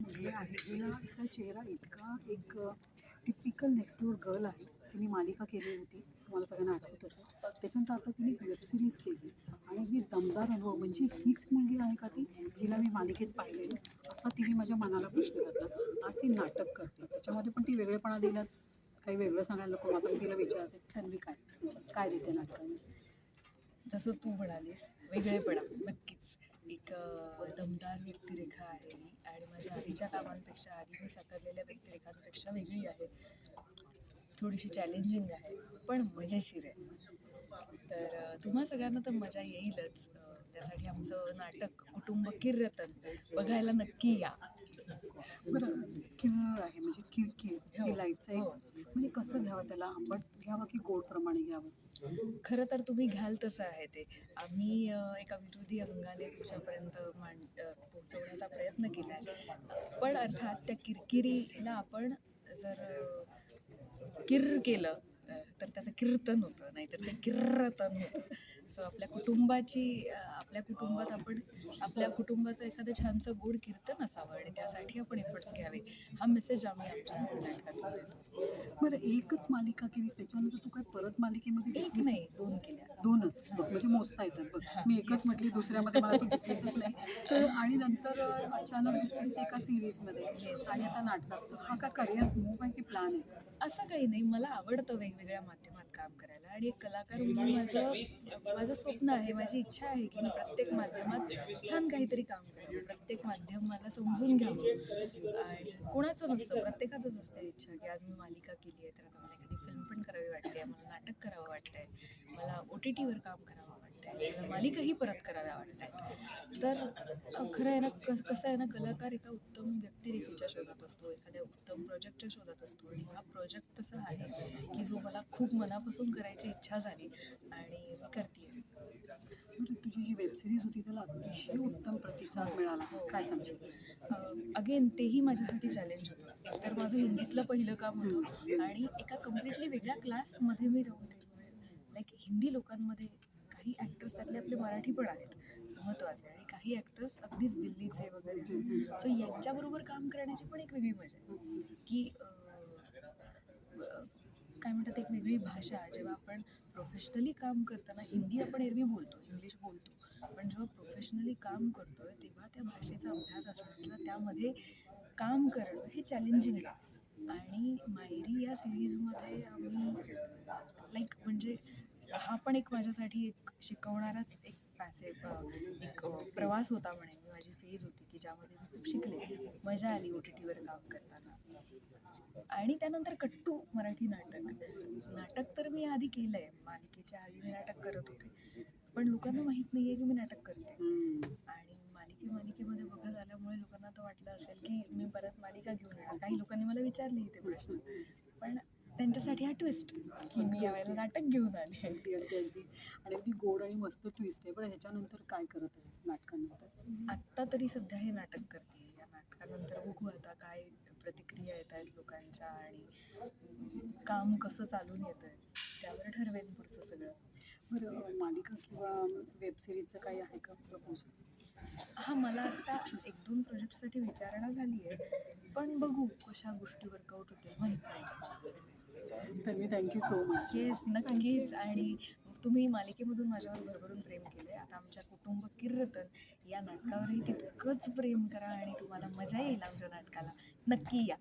मुलगी आहे. तिचा चेहरा इतका एक टिपिकल नेक्स्ट डोअर गर्ल आहे. तिने मालिका केली होती. तुम्हाला सगळ्यांना आठवत असेल. त्याच्यानंतर आता तिने वेब सिरीज केली. आणि ही दमदार अनुभव म्हणजे हीच मुलगी आहे का ती? जिला मी मालिकेत पाहिलेली. असा तिने माझ्या मनाला प्रश्न करतात आज ती नाटक करते. त्याच्यामध्ये पण ती वेगळेपणा दिला. काही वेगळं सांगायला नको. आता मी तिला विचारते तन्वी काय? काय देते नाटकाने? जसं तू म्हणालीस वेगळेपणा नक्कीच. एक दमदार व्यक्तिरेखा आहे आणि माझ्या आधीच्या कामांपेक्षा आधी मी साकारलेल्या व्यक्तिरेखांपेक्षा वेगळी आहे. थोडीशी चॅलेंजिंग आहे पण मजेशीर आहे. तर तुम्हा सगळ्यांना तर मजा येईलच. त्यासाठी आमचं नाटक कुटुंब किर्रतन बघायला नक्की या. बरं किरळ आहे म्हणजे किरकिर हो. हे लाईटचं एक म्हणजे कसं घ्यावं त्याला? आंबट घ्यावं की गोड प्रमाणे घ्यावं? खरं तर तुम्ही घ्याल तसं आहे ते. आम्ही एका विरोधी अंगाने तुमच्यापर्यंत मांड पोहोचवण्याचा प्रयत्न केला आहे. पण अर्थात त्या किरकिरीला आपण जर किर्र केलं तर त्याचं कीर्तन होतं नाहीतर ते किर्रतन होतं. सो आपल्या कुटुंबाची आपल्या कुटुंबात आपण आपल्या कुटुंबाचं एखादं छानसं गोड कीर्तन असावं आणि त्यासाठी आपण एफर्ट्स घ्यावे. हा मेसेज आम्ही आमच्या नाटकात देतो. बरं एकच मालिका केलीस त्याच्यानंतर तू काय परत मालिकेमध्ये एक दिसलीस? नाही दोन केल्या. दोनच. म्हणजे मोजता येतात. बघ मी एकच म्हटली दुसऱ्यामध्ये मला तू दिसलीच नाही. तर आणि नंतर अचानक दिसलीस ती एका सिरीजमध्ये आणि आता नाटकात. हा का करिअर मूव आहे की प्लॅन आहे? असं काही नाही. मला आवडतं वेगवेगळ्या माध्यमात काम करायला. आणि एक कलाकार म्हणून माझं माझं स्वप्न आहे माझी इच्छा आहे की मी प्रत्येक माध्यमात छान काहीतरी काम करावं प्रत्येक माध्यम मला समजून घ्यावं. आणि कोणाचं नसतं प्रत्येकाचंच असते इच्छा की आज मी मालिका केली आहे तर आता मला एखादी फिल्म पण करावी वाटते मला नाटक करावं वाटतंय मला ओ टी टीवर काम करावं मालिकाही परत कराव्या वाटत तर खरं आहे ना कस कसं आहे ना कलाकार एका उत्तम व्यक्तिरेखेच्या शोधात असतो एखाद्या उत्तम प्रोजेक्टच्या शोधात असतो. आणि हा प्रोजेक्ट तसा आहे की जो मला खूप मनापासून करायची इच्छा झाली आणि करते तुझी जी वेबसिरीज होती त्याला अतिशय उत्तम प्रतिसाद मिळाला. काय सांगशील? अगेन तेही माझ्यासाठी चॅलेंज होतं. एकतर माझं हिंदीतलं पहिलं काम होतं आणि एका कम्प्लिटली वेगळ्या क्लासमध्ये मी जाऊन लाईक हिंदी लोकांमध्ये काही ॲक्टर आपले आपले मराठी पण आहेत महत्त्वाचे आणि काही ॲक्टर्स अगदीच दिल्लीचे वगैरे सो यांच्याबरोबर काम करण्याची पण एक वेगळी मजा आहे. की काय म्हणतात एक वेगळी भाषा जेव्हा आपण प्रोफेशनली काम करताना हिंदी आपण एरवी बोलतो इंग्लिश बोलतो. पण जेव्हा प्रोफेशनली काम करतोय तेव्हा त्या भाषेचा अभ्यास असणं किंवा त्यामध्ये काम करणं हे चॅलेंजिंग आहे. आणि मायरी या सिरीजमध्ये आम्ही लाईक म्हणजे हा पण एक माझ्यासाठी एक शिकवणाराच एक पॅसे एक प्रवास होता म्हणे. मी माझी फेज होती की ज्यामध्ये मी खूप शिकले. मजा आली ओ टी टीवर काम करताना. आणि त्यानंतर कट्टू मराठी नाटक. नाटक तर मी आधी केलं आहे मालिकेच्या आधी मी नाटक करत होते. पण लोकांना माहीत नाही आहे की मी नाटक करते. आणि मालिके मालिकेमध्ये बघत आल्यामुळे लोकांना तर वाटलं असेल की मी परत मालिका घेऊन येणार. काही लोकांनी मला विचारले ते प्रश्न. पण त्यांच्यासाठी हा ट्विस्ट की मी यावेळेला नाटक घेऊन आले. अगदी अगदी अगदी. आणि अगदी गोड आणि मस्त ट्विस्ट आहे. पण ह्याच्यानंतर काय करत आहेस नाटकानंतर? आत्ता तरी सध्या हे नाटक करते. या नाटकानंतर बघू आता काय प्रतिक्रिया येत आहेत लोकांच्या आणि काम कसं चालून येतं आहे त्यावर ठरवेन पुढचं सगळं. बरं मालिका किंवा वेब सिरीजचं काही आहे का प्रपोजल हा मला आता एक दोन प्रोजेक्टसाठी विचारणा झाली आहे पण बघू कशा गोष्टी वर्कआउट होतील माहीत नाही. तर थँक्यू सो मच येस नक्कीच. आणि तुम्ही मालिकेमधून माझ्यावर भरभरून प्रेम केलं आहे आता आमच्या कुटुंब किर्रतन या नाटकावरही तितकंच प्रेम करा आणि तुम्हाला मजा येईल आमच्या नाटकाला. नक्की या.